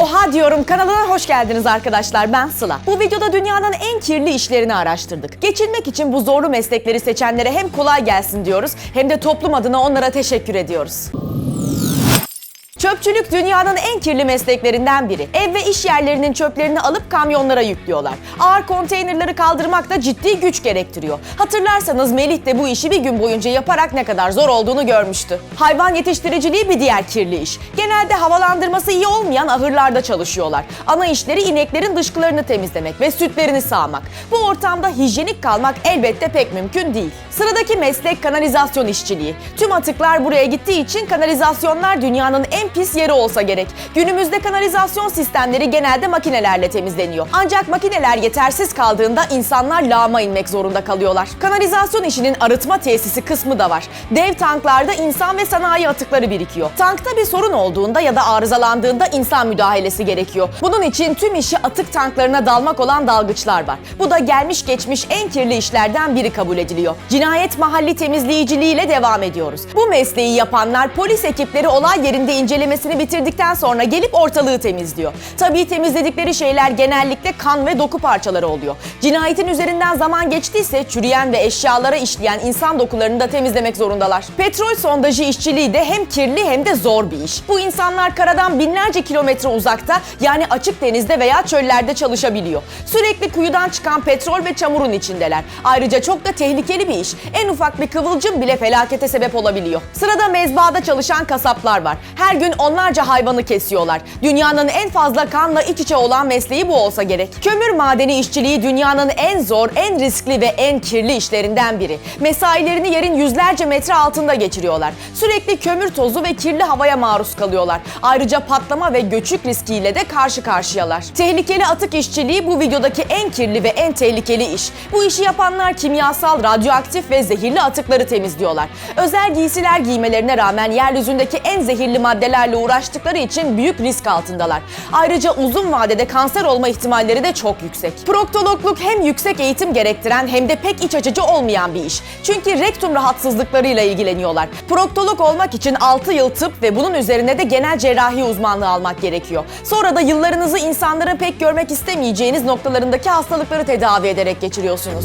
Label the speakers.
Speaker 1: Oha diyorum kanalına hoş geldiniz arkadaşlar ben Sıla. Bu videoda dünyanın en kirli işlerini araştırdık. Geçinmek için bu zorlu meslekleri seçenlere hem kolay gelsin diyoruz hem de toplum adına onlara teşekkür ediyoruz. Çöpçülük dünyanın en kirli mesleklerinden biri. Ev ve iş yerlerinin çöplerini alıp kamyonlara yüklüyorlar. Ağır konteynerleri kaldırmak da ciddi güç gerektiriyor. Hatırlarsanız Melih de bu işi bir gün boyunca yaparak ne kadar zor olduğunu görmüştü. Hayvan yetiştiriciliği bir diğer kirli iş. Genelde havalandırması iyi olmayan ahırlarda çalışıyorlar. Ana işleri ineklerin dışkılarını temizlemek ve sütlerini sağmak. Bu ortamda hijyenik kalmak elbette pek mümkün değil. Sıradaki meslek kanalizasyon işçiliği. Tüm atıklar buraya gittiği için kanalizasyonlar dünyanın en pis yeri olsa gerek. Günümüzde kanalizasyon sistemleri genelde makinelerle temizleniyor. Ancak makineler yetersiz kaldığında insanlar lağma inmek zorunda kalıyorlar. Kanalizasyon işinin arıtma tesisi kısmı da var. Dev tanklarda insan ve sanayi atıkları birikiyor. Tankta bir sorun olduğunda ya da arızalandığında insan müdahalesi gerekiyor. Bunun için tüm işi atık tanklarına dalmak olan dalgıçlar var. Bu da gelmiş geçmiş en kirli işlerden biri kabul ediliyor. Cinayet mahalli temizleyiciliğiyle devam ediyoruz. Bu mesleği yapanlar polis ekipleri olay yerinde incelemesini bitirdikten sonra gelip ortalığı temizliyor. Tabii temizledikleri şeyler genellikle kan ve doku parçaları oluyor. Cinayetin üzerinden zaman geçtiyse çürüyen ve eşyalara işleyen insan dokularını da temizlemek zorundalar. Petrol sondajı işçiliği de hem kirli hem de zor bir iş. Bu insanlar karadan binlerce kilometre uzakta yani açık denizde veya çöllerde çalışabiliyor. Sürekli kuyudan çıkan petrol ve çamurun içindeler. Ayrıca çok da tehlikeli bir iş. En ufak bir kıvılcım bile felakete sebep olabiliyor. Sırada mezbahada çalışan kasaplar var. Her gün onlarca hayvanı kesiyorlar. Dünyanın en fazla kanla iç içe olan mesleği bu olsa gerek. Kömür madeni işçiliği dünyanın en zor, en riskli ve en kirli işlerinden biri. Mesailerini yerin yüzlerce metre altında geçiriyorlar. Sürekli kömür tozu ve kirli havaya maruz kalıyorlar. Ayrıca patlama ve göçük riskiyle de karşı karşıyalar. Tehlikeli atık işçiliği bu videodaki en kirli ve en tehlikeli iş. Bu işi yapanlar kimyasal, radyoaktif ve zehirli atıkları temizliyorlar. Özel giysiler giymelerine rağmen yeryüzündeki en zehirli maddelerle uğraştıkları için büyük risk altındalar. Ayrıca uzun vadede kanser olma ihtimalleri de çok yüksek. Proktologluk hem yüksek eğitim gerektiren hem de pek iç açıcı olmayan bir iş. Çünkü rektum rahatsızlıklarıyla ilgileniyorlar. Proktolog olmak için 6 yıl tıp ve bunun üzerine de genel cerrahi uzmanlığı almak gerekiyor. Sonra da yıllarınızı insanların pek görmek istemeyeceğiniz noktalarındaki hastalıkları tedavi ederek geçiriyorsunuz.